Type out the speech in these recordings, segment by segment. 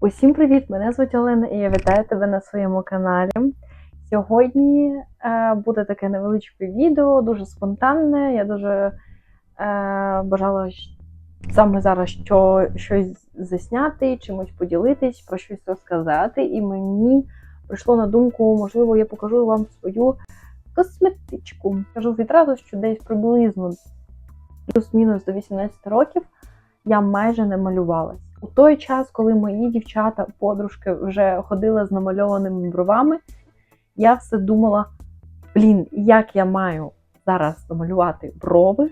Усім привіт! Мене звуть Олена і я вітаю тебе на своєму каналі. Сьогодні е, буде таке невеличке відео, дуже спонтанне. Я дуже е, бажала саме зараз що, щось засняти, чимось поділитись, про щось розказати. І мені прийшло на думку, можливо, я покажу вам свою косметичку. Кажу відразу, що десь приблизно плюс-мінус до 18 років я майже не малювалась. У той час, коли мої дівчата, подружки вже ходили з намальованими бровами, я все думала: блін, як я маю зараз намалювати брови,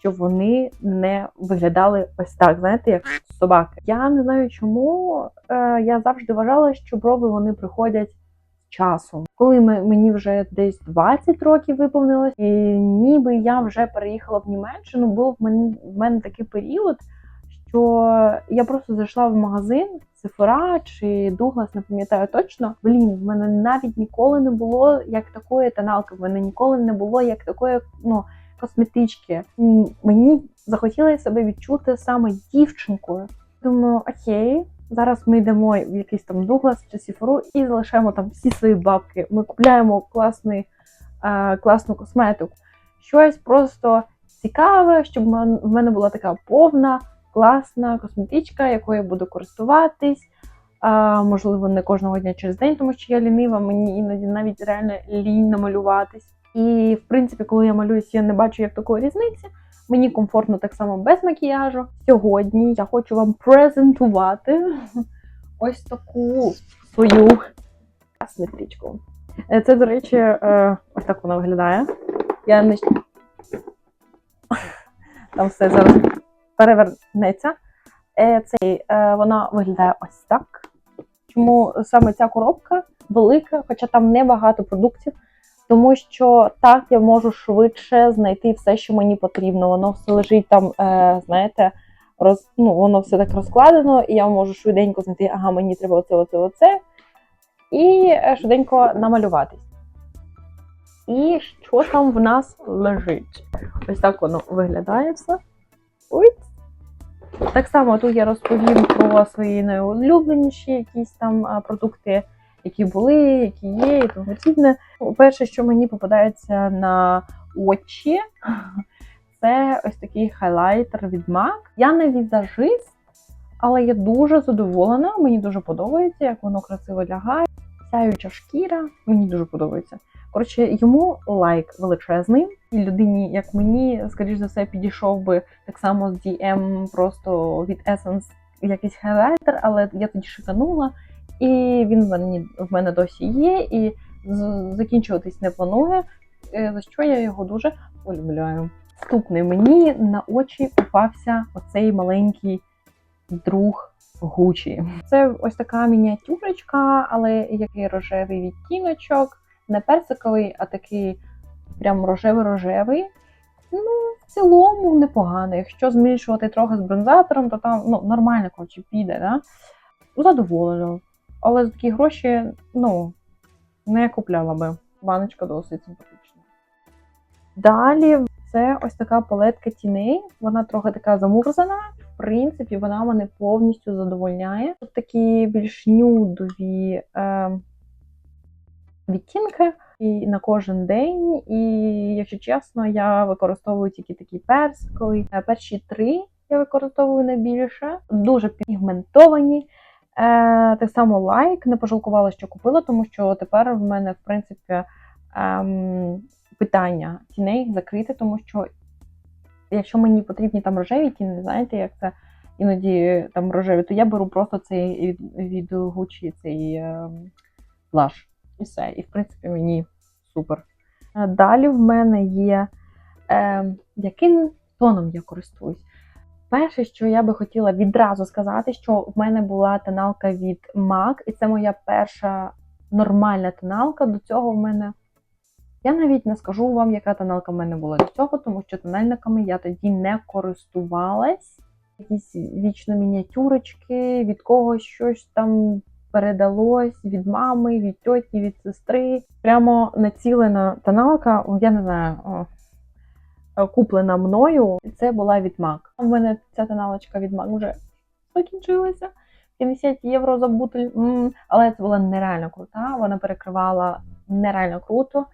щоб вони не виглядали ось так, знаєте, як собаки. Я не знаю, чому е, я завжди вважала, що брови вони приходять з часом. Коли мені вже десь 20 років виповнилось, і ніби я вже переїхала в Німеччину, був в мене такий період що я просто зайшла в магазин Sephora чи Дуглас, не пам'ятаю точно. Блін, в мене навіть ніколи не було як такої тоналки, в мене ніколи не було як такої ну, косметички. Мені захотілося себе відчути саме дівчинкою. Думаю, окей, зараз ми йдемо в якийсь там Дуглас чи Sephora і залишаємо там всі свої бабки. Ми купляємо класний, е, класну косметику. Щось просто цікаве, щоб в мене була така повна класна косметичка, якою я буду користуватись. А, можливо, не кожного дня через день, тому що я лінива, мені іноді навіть реально лінь намалюватись. І, в принципі, коли я малююсь, я не бачу як такої різниці. Мені комфортно так само без макіяжу. Сьогодні я хочу вам презентувати ось таку свою косметичку. Е, Це, до речі, е, ось так вона виглядає. Я не там все зараз перевернеться. Е, Цей, е, вона виглядає ось так. Чому саме ця коробка велика, хоча там небагато продуктів, тому що так я можу швидше знайти все, що мені потрібно. Воно все лежить там, е, знаєте, роз, ну, воно все так розкладено, і я можу швиденько знайти, ага, мені треба оце, оце, оце. І швиденько намалюватись. І що там в нас лежить? Ось так воно виглядає все. Так само тут я розповім про свої найулюбленіші якісь там продукти, які були, які є, і тому подібне. Ну, Перше, що мені попадається на очі, це ось такий хайлайтер від MAC. Я не візажист, але я дуже задоволена. Мені дуже подобається, як воно красиво лягає. Сяюча шкіра, мені дуже подобається. Коротше, йому лайк величезний. І людині, як мені, скоріш за все, підійшов би так само з DM просто від Essence якийсь хайлайтер, але я тоді шиканула, і він в мене, в мене досі є, і закінчуватись не планує, е, за що я його дуже полюбляю. Наступний мені на очі попався оцей маленький друг Гучі. Це ось така мініатюрочка, але який рожевий відтіночок, не персиковий, а такий прям рожевий-рожевий. Ну, в цілому непогано. Якщо змішувати трохи з бронзатором, то там ну, нормально коротше, піде, да? задоволено. Але за такі гроші, ну, не купляла би. Баночка досить симпатична. Далі це ось така палетка тіней. Вона трохи така замурзана. В принципі, вона мене повністю задовольняє. Тут такі більш нюдові е, відтінки і на кожен день. І, якщо чесно, я використовую тільки такі персикові. Е, Перші три я використовую найбільше, дуже пігментовані. Е, так само лайк, не пожалкувала, що купила, тому що тепер в мене, в принципі, ем, питання тіней закрите, тому що якщо мені потрібні там рожеві тіни, знаєте, як це іноді там рожеві, то я беру просто цей від, від Gucci цей ем, блаш. І все. І в принципі мені супер. Е, Далі в мене є е, яким тоном я користуюсь. Перше, що я би хотіла відразу сказати, що в мене була тоналка від MAC, і це моя перша нормальна тоналка. До цього в мене. Я навіть не скажу вам, яка тоналка в мене була до цього, тому що тональниками я тоді не користувалась. Якісь вічно мініатюрочки, від когось щось там передалось від мами, від тьоті, від сестри. Прямо націлена тоналка, я не знаю, е, куплена мною. Це була від MAC. У мене ця тоналочка від MAC вже закінчилася. 50 євро за бутиль. Але це була нереально крута. Вона перекривала нереально круто.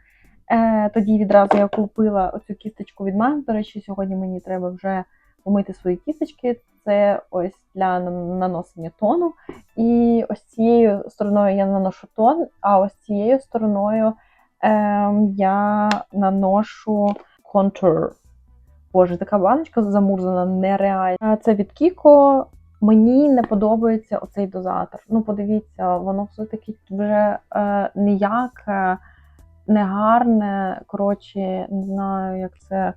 Е, тоді відразу я купила оцю кісточку від Mac. До речі, сьогодні мені треба вже помити свої кісточки. Це ось для наносення тону. І ось цією стороною я наношу тон, а ось цією стороною ем, я наношу контур. Боже, така баночка замурзана нереально. Е, Це від Kiko. Мені не подобається оцей дозатор. Ну, подивіться, воно все-таки вже е, ніяке, негарне. Коротше, не знаю, як це.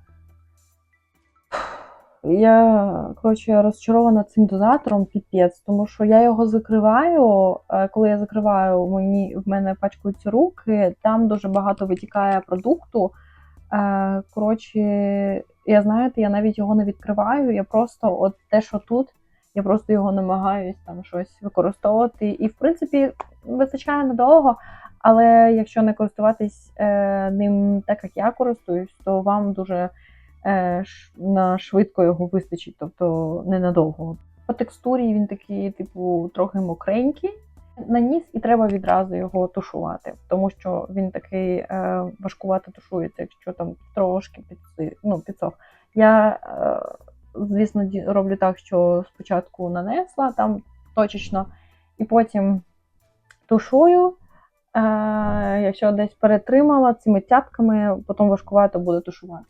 Я коротше розчарована цим дозатором піпець, тому що я його закриваю. е, Коли я закриваю, мені в мене пачкаються руки, там дуже багато витікає продукту. Е, Коротше, я знаєте, я навіть його не відкриваю. Я просто от те, що тут, я просто його намагаюсь там щось використовувати. І в принципі вистачає надовго. Але якщо не користуватись е, ним так, як я користуюсь, то вам дуже на швидко його вистачить, тобто ненадовго. По текстурі він такий, типу, трохи мокренький. Наніс і треба відразу його тушувати, тому що він такий е, важкувато тушується, якщо там трошки підси, ну, підсох. Я, е, звісно, роблю так, що спочатку нанесла там точечно, і потім тушую. Е, якщо десь перетримала цими тяпками, потім важкувато буде тушувати.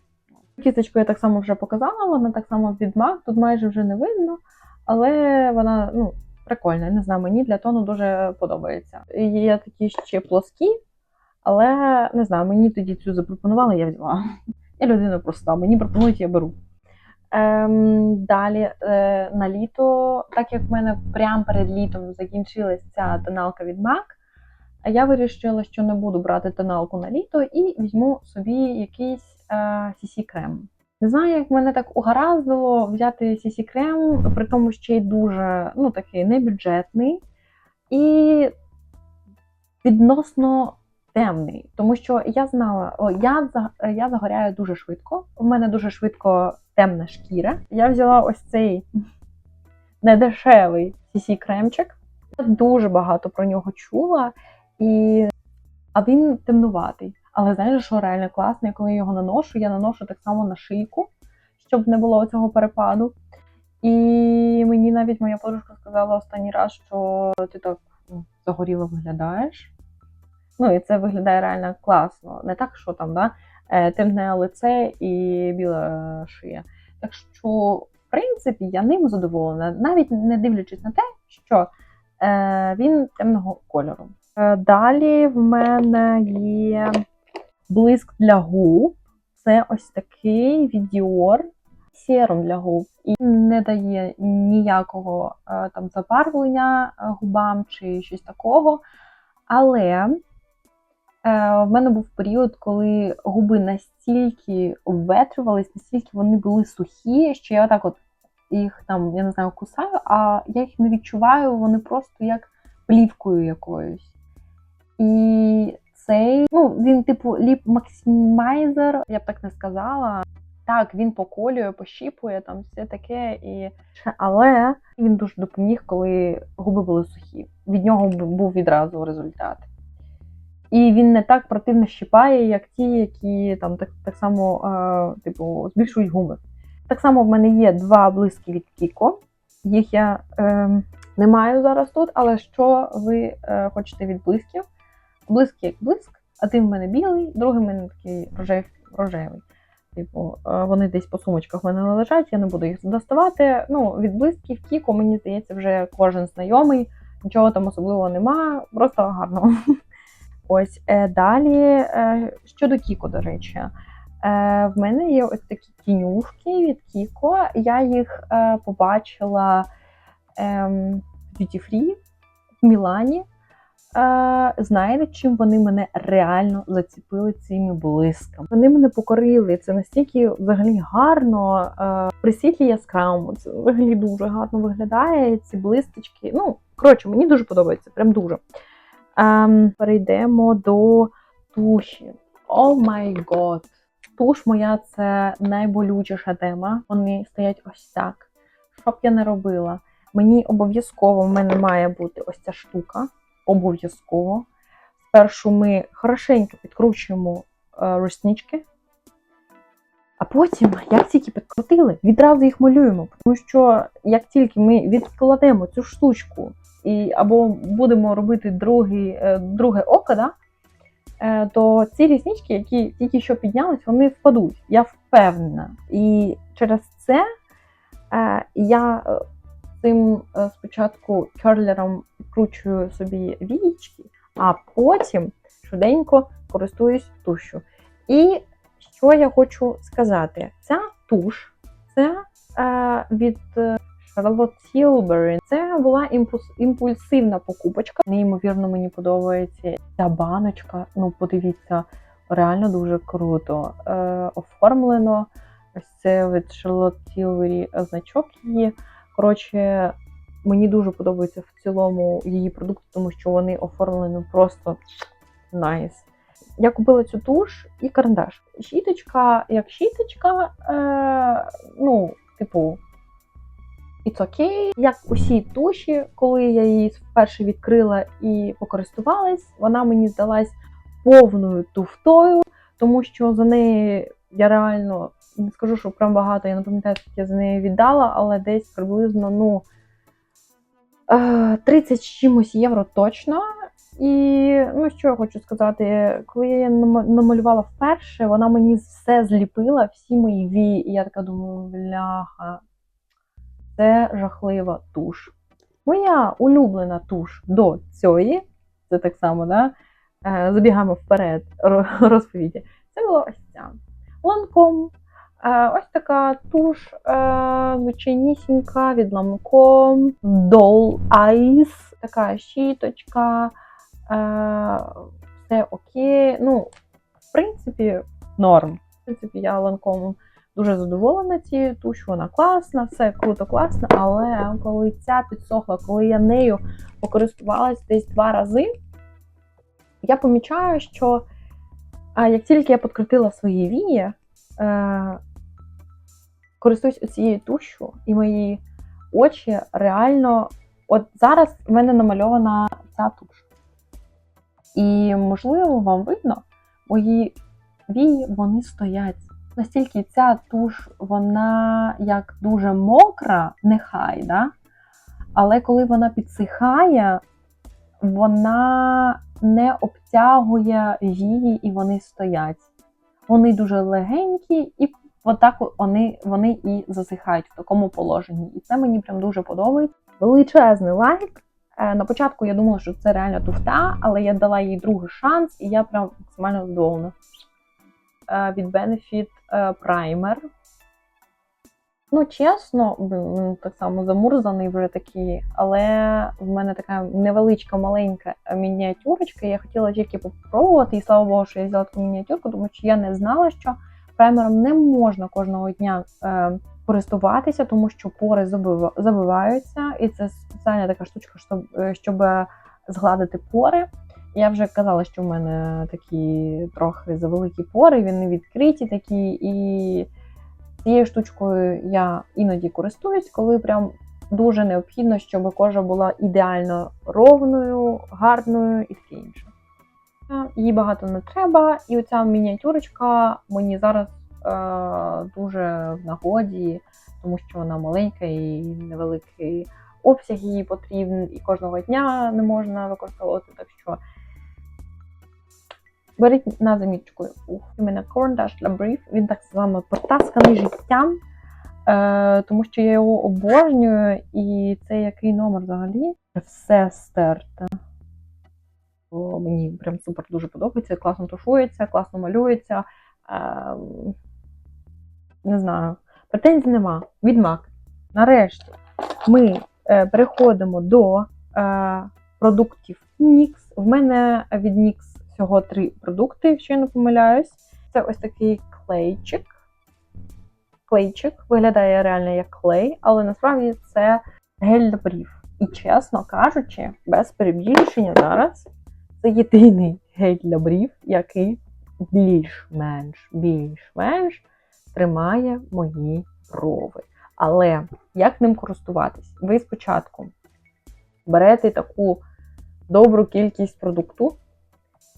Кісточку я так само вже показала, вона так само від MAC, тут майже вже не видно, але вона ну, прикольна. Не знаю, мені для тону дуже подобається. Є такі ще плоскі, але не знаю, мені тоді цю запропонували, я взяла. Я людина проста, мені пропонують, я беру. Ем, далі е, на літо, так як в мене прямо перед літом закінчилась ця тоналка від MAC, я вирішила, що не буду брати тоналку на літо і візьму собі якийсь CC крем. Не знаю, як мене так угораздило взяти CC крем, при тому ще й дуже ну, такий небюджетний і відносно темний. Тому що я знала, о, я, я загоряю дуже швидко. У мене дуже швидко темна шкіра. Я взяла ось цей недешевий CC кремчик. Я дуже багато про нього чула, і... а він темнуватий. Але знаєш, що реально класно, коли я його наношу, я наношу так само на шийку, щоб не було цього перепаду. І мені навіть моя подружка сказала останній раз, що ти так ну, загоріло виглядаєш. Ну, і це виглядає реально класно. Не так, що там, да, е, темне лице і біла шия. Так що, в принципі, я ним задоволена, навіть не дивлячись на те, що е, він темного кольору. Е, Далі в мене є блиск для губ. Це ось такий від Dior. Для губ і не дає ніякого е, там забарвлення е, губам чи щось такого. Але е, в мене був період, коли губи настільки обветрювались, настільки вони були сухі, що я отак от їх там, я не знаю, кусаю, а я їх не відчуваю, вони просто як плівкою якоюсь. І цей, ну, він, типу, ліп максимайзер, я б так не сказала. Так, він поколює, пощіпує, там все таке. І... Але він дуже допоміг, коли губи були сухі. Від нього був відразу результат. І він не так противно щипає, як ті, які там так, так само е, типу, збільшують губи. Так само в мене є два блиски від Kiko. Їх я е, не маю зараз тут, але що ви е, хочете від блисків? Блиск як блиск, один в мене білий, другий в мене такий рожев, рожевий. Типу, е, вони десь по сумочках в мене лежать, я не буду їх доставати. Ну, від блисків Кіко, мені здається, вже кожен знайомий, нічого там особливого нема, просто гарно. Ось е, далі е, щодо Кіко, до речі, в мене є ось такі тінюшки від Кіко. Я їх побачила ем, в Duty Free в Мілані. Знаєте, чим вони мене реально заціпили цими блисками? Вони мене покорили. Це настільки взагалі гарно, при світлі яскравому. Це взагалі дуже гарно виглядає. Ці блисточки. Ну, коротше, мені дуже подобається, прям дуже. Ем, перейдемо до туші. О май год! Туш моя це найболючіша тема. Вони стоять ось так. Що б я не робила? Мені обов'язково в мене має бути ось ця штука. Обов'язково. Спершу ми хорошенько підкручуємо е, реснички, а потім, як тільки підкрутили, відразу їх малюємо. Тому що як тільки ми відкладемо цю штучку і або будемо робити другий, е, друге око, да, е, то ці ріснички, які тільки що піднялись, вони впадуть. Я впевнена. І через це я цим е, спочатку керлером підкручую собі вієчки, а потім швиденько користуюсь тушю. І що я хочу сказати? Ця туш це е, від е, Charlotte Tilbury. Це була імпульсивна покупочка. Неймовірно, мені подобається ця баночка. Ну, подивіться, реально дуже круто. Е, оформлено. Ось це від Charlotte Tilbury значок її. Коротше, мені дуже подобається в цілому її продукти, тому що вони оформлені просто найс. Я купила цю туш і карандаш. Щіточка, як щіточка, е, ну, типу, it's okay. Як усі туші, коли я її вперше відкрила і покористувалась, вона мені здалась повною туфтою, тому що за неї я реально не скажу, що прям багато, я не пам'ятаю, скільки я за неї віддала, але десь приблизно, ну. е, 30 чимось євро точно. І ну що я хочу сказати, коли я її намалювала вперше, вона мені все зліпила, всі мої вії, і я така думаю, бляха, це жахлива туш. Моя улюблена туш до цієї, це так само, да? е, забігаємо вперед ро- розповіді. Це була ось ця. Ланком. Е, ось така туш е, звичайнісінька від Lancome. Doll Eyes, така щіточка. Е, все окей. Ну, в принципі, норм. В принципі, я ланком дуже задоволена цією тушю, вона класна, все круто, класно, але коли ця підсохла, коли я нею покористувалась десь два рази, я помічаю, що як тільки я підкрутила свої вії, е, користуюсь цією тушю, і мої очі реально. От зараз в мене намальована ця туш. І, можливо, вам видно, мої вії вони стоять. Настільки ця туш, вона як дуже мокра, нехай, да? але коли вона підсихає, вона не обтягує вії і вони стоять. Вони дуже легенькі, і отак вони, вони і засихають в такому положенні. І це мені прям дуже подобається. Величезний лайк. Е, На початку я думала, що це реально туфта, але я дала їй другий шанс, і я прям максимально задоволена. Е, Від Benefit е, Primer. Ну, чесно, блін, так само замурзаний вже такий, але в мене така невеличка, маленька мініатюрочка. Я хотіла тільки попробувати, і слава Богу, що я взяла таку мініатюрку, тому що я не знала, що праймером не можна кожного дня е, користуватися, тому що пори забива- забиваються, і це спеціальна така штучка, щоб, е, щоб згладити пори. Я вже казала, що в мене такі трохи завеликі пори, вони відкриті такі, і цією штучкою я іноді користуюсь, коли прям дуже необхідно, щоб кожа була ідеально ровною, гарною і таке інше. Її багато не треба, і оця мініатюрочка мені зараз е, дуже в нагоді, тому що вона маленька і невеликий обсяг її потрібен, і кожного дня не можна використовувати. Так що беріть на заміточку. У мене для Brief. Він так само потасканий життям, е, тому що я його обожнюю, і це який номер взагалі? Все стерте. О, мені прям супер дуже подобається, класно тушується, класно малюється. Ем, не знаю, претензій нема. Відмак. Нарешті ми е, переходимо до е, продуктів NYX. В мене від NYX всього три продукти, якщо я не помиляюсь. Це ось такий клейчик. Клейчик виглядає реально як клей, але насправді це гель для брів. І чесно кажучи, без перебільшення зараз це єдиний гель для брів, який більш-менш більш-менш тримає мої брови. Але як ним користуватись? Ви спочатку берете таку добру кількість продукту.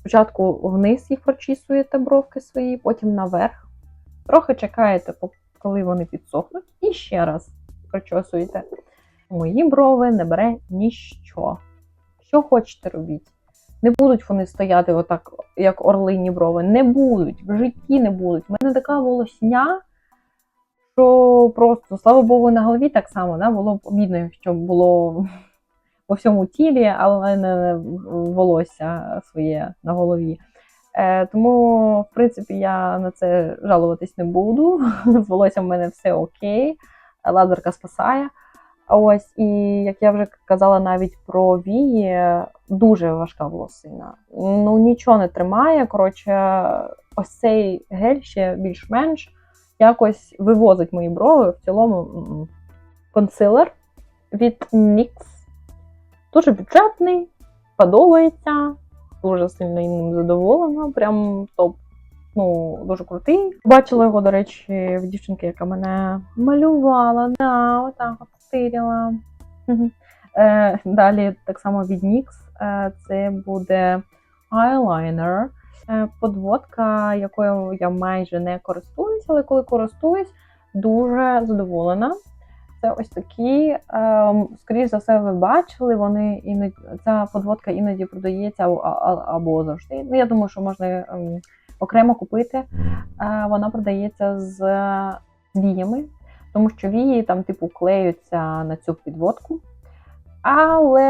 Спочатку вниз їх прочісуєте бровки свої, потім наверх. Трохи чекаєте, коли вони підсохнуть, і ще раз прочосуєте. Мої брови не бере ніщо. Що хочете робіть. Не будуть вони стояти отак, як орлині брови. Не будуть, в житті не будуть. У мене така волосня, що просто, слава Богу, на голові так само да? було б обідно, якщо було по всьому тілі, але не волосся своє на голові. Е, тому, в принципі, я на це жалуватись не буду. З волоссям в мене все окей, лазерка спасає. Ось, і як я вже казала навіть про вії, дуже важка волосина. Ну нічого не тримає. Коротше, ось цей гель ще більш-менш якось вивозить мої брови. В цілому консилер від NYX. Дуже бюджетний, подобається. Дуже сильно ним задоволена. Прям топ. Ну, дуже крутий. Бачила його, до речі, в дівчинки, яка мене малювала. Да, отак от стирила. Е, далі так само від NYX. Е, це буде айлайнер. Е, подводка, якою я майже не користуюсь, але коли користуюсь, дуже задоволена. Це ось такі, ем, скоріш за все, ви бачили, вони іноді ця подводка іноді продається або, завжди. Ну, я думаю, що можна ем, окремо купити. Е, вона продається з віями, тому що вії там, типу, клеються на цю підводку. Але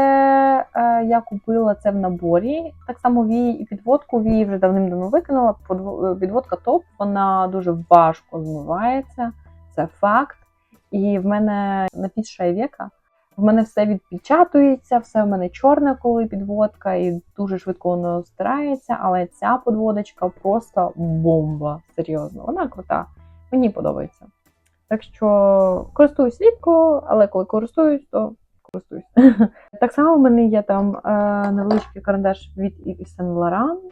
е, я купила це в наборі. Так само вії і підводку. Вії вже давним-давно викинула. Підводка топ, вона дуже важко змивається, це факт. І в мене на підшає віка. В мене все відпечатується, все в мене чорне, коли підводка, і дуже швидко воно стирається. Але ця подводочка просто бомба. Серйозно, вона крута. Мені подобається. Так що користуюсь рідко, але коли користуюсь, то користуюсь. Так само в мене є там е, невеличкий карандаш від Yves Saint Laurent.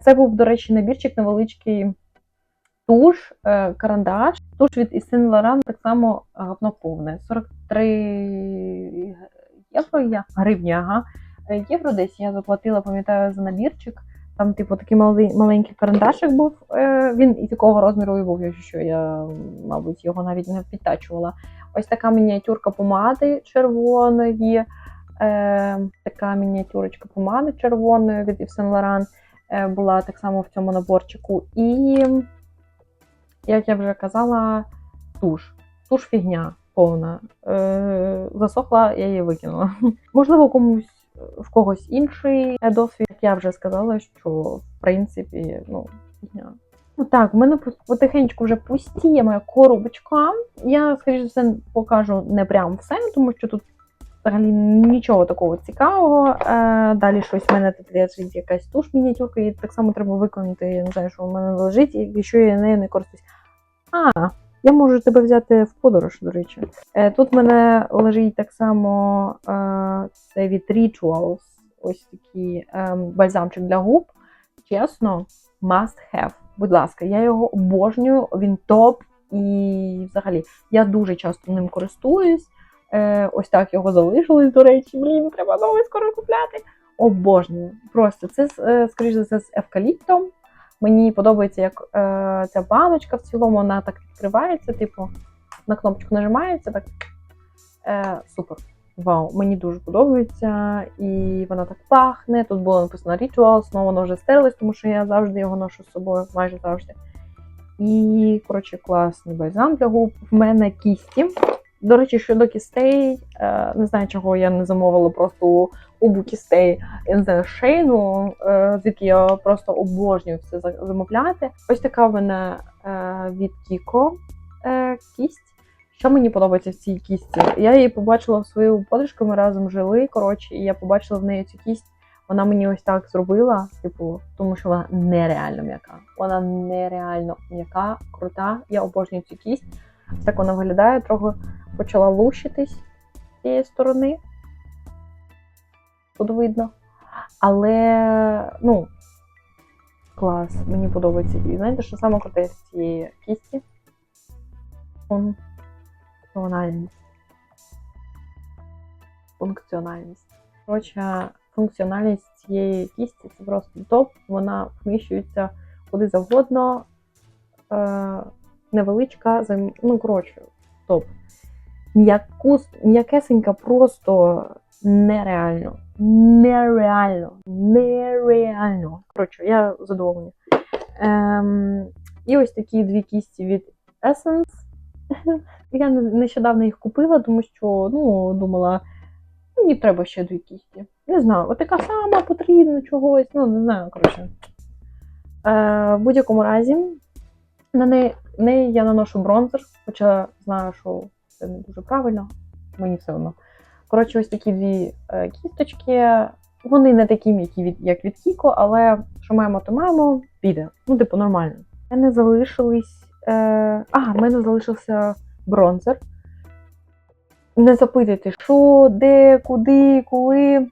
Це був, до речі, набірчик невеличкий туш, е, карандаш. Туш від Saint Laurent так само говно повне. 43 євро я гривні, ага. Е, Євро десь я заплатила, пам'ятаю, за набірчик. Там, типу, такий малий, маленький карандашик був. Е, він і такого розміру і був, що я, мабуть, його навіть не підтачувала. Ось така мініатюрка помади червоної. Е, така мініатюрочка помади червоної від Yves Saint Laurent е, була так само в цьому наборчику. І, як я вже казала, туш. Туш фігня повна. Е, засохла, я її викинула. Можливо, комусь в когось інший досвід. Як я вже сказала, що в принципі, ну, фігня. Ну так, в мене потихеньку вже пустіє моя коробочка. Я, скоріш за все, покажу не прям все, тому що тут взагалі нічого такого цікавого. Е, далі щось в мене тут лежить якась туш мініатюрка, і так само треба виконати, я не знаю, що в мене лежить, і якщо я нею не користуюсь. А, я можу тебе взяти в подорож, до речі. Е, тут в мене лежить так само е, це від Rituals, ось такий бальзамчик для губ. Чесно, must have. Будь ласка, я його обожнюю, він топ. І взагалі я дуже часто ним користуюсь. Е, ось так його залишилось, до речі. Блін, треба новий скоро купляти. Обожнюю. Просто це, е, скоріш за все, з евкаліптом. Мені подобається, як е, ця баночка в цілому, вона так відкривається, типу, на кнопочку нажимається, так. Е, супер. Вау, мені дуже подобається. І вона так пахне. Тут було написано Rituals, але воно вже стерлось, тому що я завжди його ношу з собою, майже завжди. І, коротше, класний бальзам для губ. В мене кісті. До речі, щодо кістей, е, не знаю, чого я не замовила просто обу кістей, я не знаю, шейну, е, звідки я просто обожнюю все замовляти. Ось така в мене е, від Кіко кість. Що мені подобається в цій кісті? Я її побачила в свою подружку, ми разом жили. Коротше, і я побачила в неї цю кість. Вона мені ось так зробила, типу, тому що вона нереально м'яка. Вона нереально м'яка, крута. Я обожнюю цю кість. Так вона виглядає, трохи почала лущитись з цієї сторони. Тут видно. Але, ну, клас, мені подобається. І знаєте, що саме круте з цієї кісті? Он функціональність. Функціональність. Коротше, функціональність цієї кісті це просто топ. Вона вміщується куди завгодно. Е, невеличка, ну, коротше, топ. М'якесенька просто нереально. Нереально. Нереально. Коротше, я задоволена. Ем, і ось такі дві кісті від Essence. Я нещодавно їх купила, тому що ну, думала, мені треба ще дві кісті. Не знаю, от така сама потрібна чогось. Ну, не знаю, коротше. Е, в будь-якому разі, на неї, неї я наношу бронзер, хоча знаю, що це не дуже правильно, мені все одно. Коротше, ось такі дві е, кісточки. Вони не такі м'які, як від Кіко, але що маємо, то маємо, піде. Ну, типу, нормально. У мене залишились. Е... А, в мене залишився бронзер. Не запитуйте, що, де, куди, коли.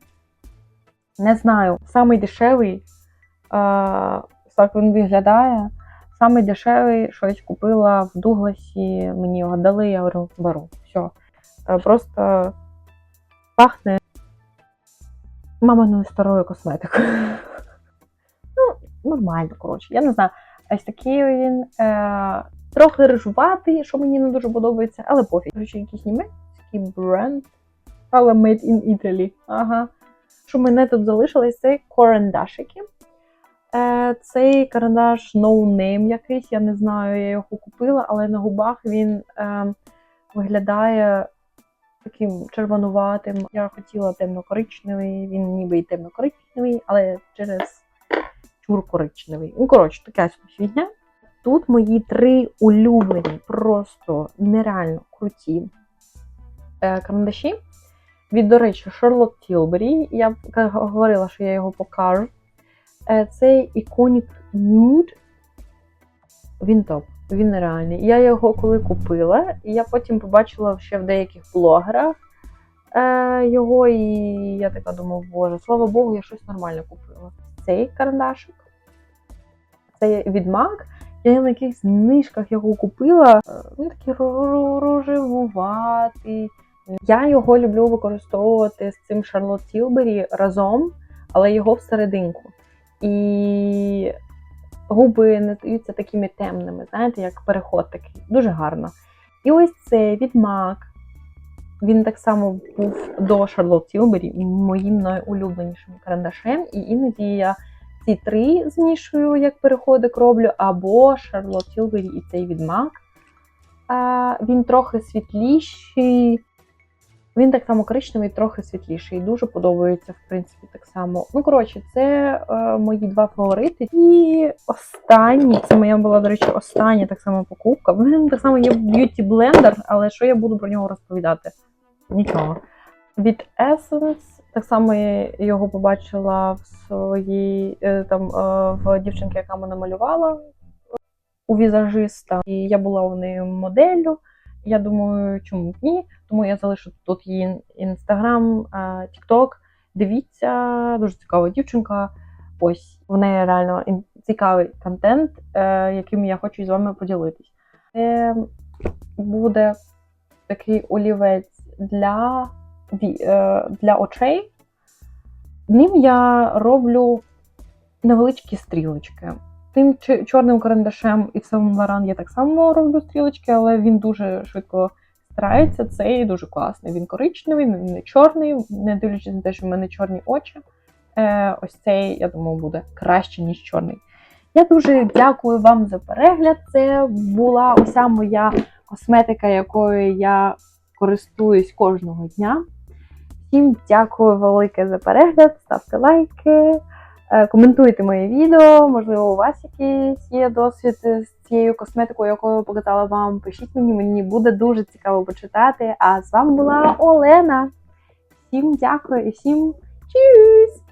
Не знаю. Самий дешевий. Е... Так він виглядає. Самий дешевий щось купила в Дугласі, мені його дали, я говорю, беру. Все. Просто пахне маминою старою косметикою. Ну, нормально, коротше. Я не знаю. Ось такий він е, трохи рижуватий, що мені не дуже подобається, але пофіг. Коротше, якийсь німецький бренд. Але made in Italy. Ага. Що мене тут залишилось, це карандашики. Е, цей карандаш no name якийсь, я не знаю, я його купила, але на губах він е, виглядає таким червонуватим. Я хотіла темно-коричневий, він ніби і темно-коричневий, але через чур коричневий. Ну, коротше, собі фігня. Тут мої три улюблені, просто нереально круті е, карандаші. Від, до речі, Charlotte Tilbury. Я говорила, що я його покажу. Е, Цей Iconic Nude. Він топ, він нереальний. Я його коли купила, і я потім побачила ще в деяких блогерах е, його, і я така думаю, боже, слава Богу, я щось нормальне купила. Цей карандашик. Це від MAC. Я на якихось знижках його купила. Е, Він такий рожевуватий. Я його люблю використовувати з цим Charlotte Tilbury разом, але його всерединку. І губи не здаються такими темними, знаєте, як переход такий. Дуже гарно. І ось це від MAC. Він так само був до Charlotte Tilbury, моїм найулюбленішим карандашем. І іноді я ці три змішую, як переходик роблю, або Charlotte Tilbury і цей від MAC. А, він трохи світліший. Він так само коричневий, трохи світліший. Дуже подобається, в принципі, так само. Ну, коротше, це е, мої два фаворити. І останній, це моя була, до речі, остання так само покупка. В так само є б'юті блендер, але що я буду про нього розповідати? Нічого. Від Essence, так само я його побачила в своїй е, там е, в дівчинки, яка мене малювала у візажиста. І я була у неї моделлю. Я думаю, чому б ні? Тому я залишу тут її інстаграм, тікток. Дивіться, дуже цікава дівчинка. Ось в неї реально цікавий контент, е, яким я хочу з вами поділитись. Це буде такий олівець для, е, для очей. Ним я роблю невеличкі стрілочки. Тим чорним карандашем і в Laurent я так само роблю стрілочки, але він дуже швидко старається. Цей дуже класний. Він коричневий, він не чорний, не дивлячись на те, що в мене чорні очі. Е, ось цей, я думаю, буде краще, ніж чорний. Я дуже дякую вам за перегляд. Це була уся моя косметика, якою я користуюсь кожного дня. Всім дякую велике за перегляд. Ставте лайки, коментуйте моє відео. Можливо, у вас якийсь є досвід з цією косметикою, яку я показала вам. Пишіть мені, мені буде дуже цікаво почитати. А з вами була Олена. Всім дякую і всім чус!